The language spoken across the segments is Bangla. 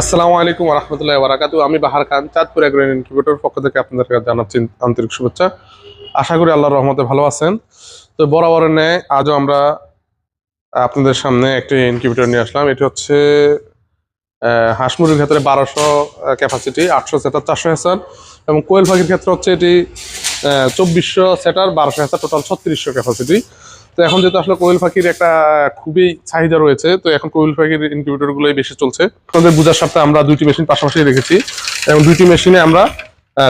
আসসালামু আলাইকুম রহমতুল্লাহ বারাকাতু আমি বাহার খান, চাঁদপুর এগ্রোন ইনকিউবেটর পক্ষ থেকে আপনাদের জানাচ্ছি আন্তরিক শুভেচ্ছা। আশা করি আল্লাহর রহমতে ভালো আছেন। তো বরাবরের ন্যায় আজও আমরা আপনাদের সামনে একটি ইনকিউবেটর নিয়ে আসলাম। এটি হচ্ছে হাঁস মুরগির ক্ষেত্রে বারোশো ক্যাপাসিটি আটশো সেটার চারশো হেসার। এবং কোয়েল পাখির ক্ষেত্রে হচ্ছে এটি চব্বিশশো সেটার বারোশো হেসার টোটাল ছত্রিশশো ক্যাপাসিটি তো এখন যেহেতু আসলে কোয়েল পাখির একটা খুবই চাহিদা রয়েছে, তো এখন কোয়েল পাখির ইনকিউবেটর গুলোই বেশি চলছে। আমাদের বুঝার সাথে আমরা দুইটি মেশিন পাশাপাশি রেখেছি। এবং দুইটি মেশিনে আমরা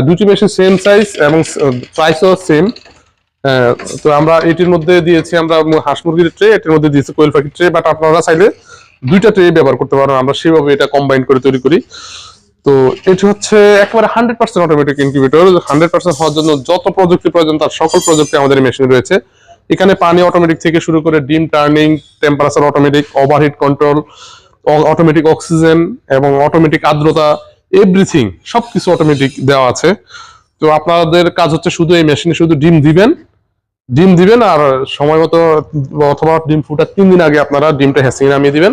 দুইটি মেশিন সেম সাইজ এবং প্রাইসও সেম তো আমরা এটির মধ্যে দিয়েছি, আমরা হাঁস মুরগির ট্রে এটির মধ্যে দিয়েছি কোয়েল পাখির ট্রে বাট আপনারা চাইলে দুইটা ট্রে ব্যবহার করতে পারেন, আমরা সেভাবে এটা কম্বাইন করে তৈরি করি। তো এটি হচ্ছে একেবারে hundred percent automatic incubator hundred percent হওয়ার জন্য যত প্রযুক্তি প্রয়োজন, তার সকল প্রযুক্তি আমাদের মেশিনে রয়েছে। এখানে পানি অটোমেটিক থেকে শুরু করে ডিম turning temperature automatic overheat control automatic oxygen এবং অটোমেটিক আর্দ্রতা এভরিথিং সবকিছু অটোমেটিক দেওয়া আছে। তো আপনাদের কাজ হচ্ছে শুধু এই মেশিনে শুধু ডিম দিবেন ডিম দিবেন আর সময় মতো অথবা ডিম ফুটার তিন দিন আগে আপনারা ডিমটা হ্যাসিং নামিয়ে দিবেন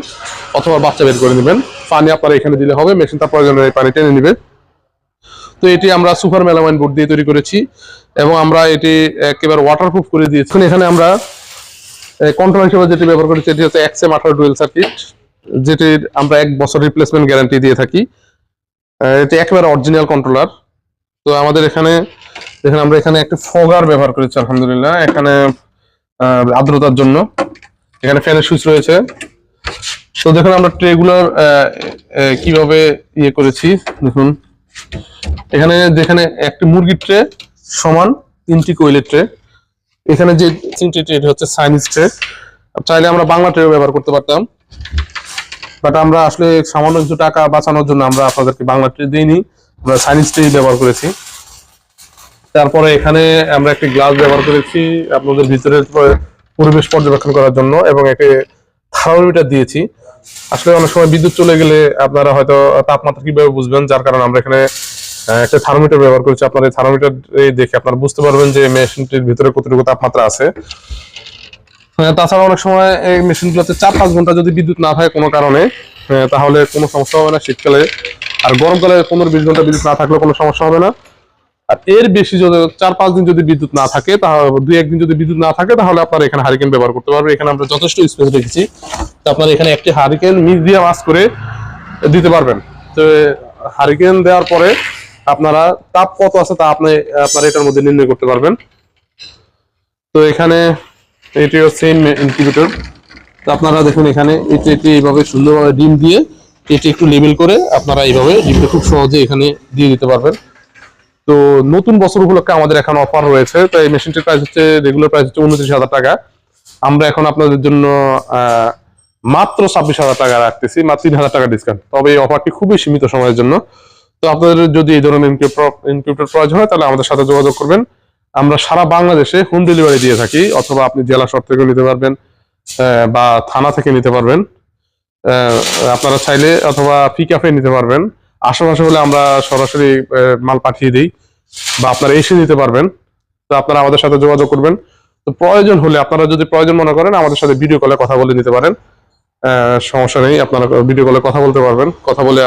অথবা বাচ্চা বের করে নেবেন। পানি আপনারা এখানে দিলে হবে মেশিন তার প্রয়োজন পানি টেনে নিবে। তো এটি আমরা সুপার মেলামাইন বোর্ড দিয়ে তৈরি করেছি। এবং আমরা এটি একেবারে ওয়াটারপ্রুফ করে দিয়েছি। এখানে আমরা কন্ট্রোল হিসেবে যেটি ব্যবহার করেছি, এটি হচ্ছে এক্সএম আঠারো ডুয়েল সার্কিট যেটির আমরা এক বছর রিপ্লেসমেন্ট গ্যারান্টি দিয়ে থাকি। এটি একেবারে অরিজিনাল কন্ট্রোলার তো আমাদের এখানে দেখেন আমরা এখানে একটা ফগার ব্যবহার করেছি, আলহামদুলিল্লাহ। এখানে আর্দ্রতার জন্য। এখানে ফ্যানের সুইচ রয়েছে। তো দেখুন আমরা ট্রেগুলার কীভাবে ইয়ে করেছি, দেখুন। এখানে, যেখানে একটি মুরগির ট্রে সমান তিনটি কোয়েলের ট্রে। এখানে যে তিনটি ট্রে, এটা হচ্ছে চাইনিজ ট্রে। চাইলে আমরা বাংলা ট্রে ব্যবহার করতে পারতাম। বাট আমরা আসলে সামান্য কিছু টাকা বাঁচানোর জন্য আমরা আপনাদেরকে বাংলা ট্রে দিইনি। আমরা চাইনিজ ট্রে ব্যবহার করেছি। তারপরে এখানে আমরা একটি গ্লাস ব্যবহার করেছি আপনাদের ভিতরের পরিবেশ পর্যবেক্ষণ করার জন্য এবং একে থার্মোমিটার দিয়েছি। আসলে অনেক সময় বিদ্যুৎ চলে গেলে আপনারা হয়তো তাপমাত্রা কীভাবে বুঝবেন, যার কারণে আমরা এখানে একটা থার্মোমিটার ব্যবহার করেছি। আপনার এই থার্মোমিটার দেখে আপনারা বুঝতে পারবেন যে মেশিনটির ভিতরে কতটুকু তাপমাত্রা আছে। হ্যাঁ, তাছাড়া অনেক সময় এই মেশিনগুলোতে চার পাঁচ ঘণ্টা যদি বিদ্যুৎ না থাকে কোনো কারণে আহ, তাহলে কোনো সমস্যা হবে না শীতকালে। আর গরমকালে পনেরো বিশ ঘণ্টা বিদ্যুৎ না থাকলে কোনো সমস্যা হবে না। আর এর বেশি যদি চার পাঁচ দিন যদি বিদ্যুৎ না থাকে তাহলে দুই একদিন যদি বিদ্যুৎ না থাকে তাহলে আপনারা এখানে হারিকেন ব্যবহার করতে পারবেন। এখানে আমরা যথেষ্ট স্পেস রেখেছি। তো আপনারা এখানে একটি হারিকেন মিস দিয়ে মাছ করে দিতে পারবেন। তো হারিকেন দেওয়ার পরে আপনারা তাপ কত আছে তা আপনি আপনারা এটার মধ্যে নির্ণয় করতে পারবেন। তো এখানে এটি হচ্ছে ইনকিউবেটর তো আপনারা দেখুন এখানে, এটি এটি এইভাবে সুন্দরভাবে ডিম দিয়ে এটি একটু লেবেল করে আপনারা এইভাবে ডিমটা খুব সহজে এখানে দিয়ে দিতে পারবেন। তো নতুন বছর উপলক্ষে আমাদের এখন অফার রয়েছে। তো এই মেশিনটির প্রাইস হচ্ছে রেগুলার প্রাইস হচ্ছে উনত্রিশ হাজার টাকা। আমরা এখন আপনাদের জন্য মাত্র ছাব্বিশ হাজার টাকা রাখতেছি, মাত্র তিন হাজার টাকা ডিসকাউন্ট তবে এই অফারটি খুবই সীমিত সময়ের জন্য। তো আপনাদের যদি এই ধরনের ইনকিউবেটর প্রয়োজন হয়, তাহলে আমাদের সাথে যোগাযোগ করবেন। আমরা সারা বাংলাদেশে হোম ডেলিভারি দিয়ে থাকি, অথবা আপনি জেলা শহর থেকে নিতে পারবেন বা থানা থেকে নিতে পারবেন। আপনারা চাইলে অথবা পিকআপে নিতে পারবেন। আশেপাশে হলে আমরা সরাসরি মাল পাঠিয়ে দিই, বা আপনারা এসে নিতে পারবেন। তো আপনারা আমাদের সাথে যোগাযোগ করবেন। তো প্রয়োজন হলে আপনারা যদি প্রয়োজন মনে করেন, আমাদের সাথে ভিডিও কলে কথা বলে নিতে পারেন। সমস্যা নেই, আপনারা ভিডিও কলে কথা বলতে পারবেন। কথা বলে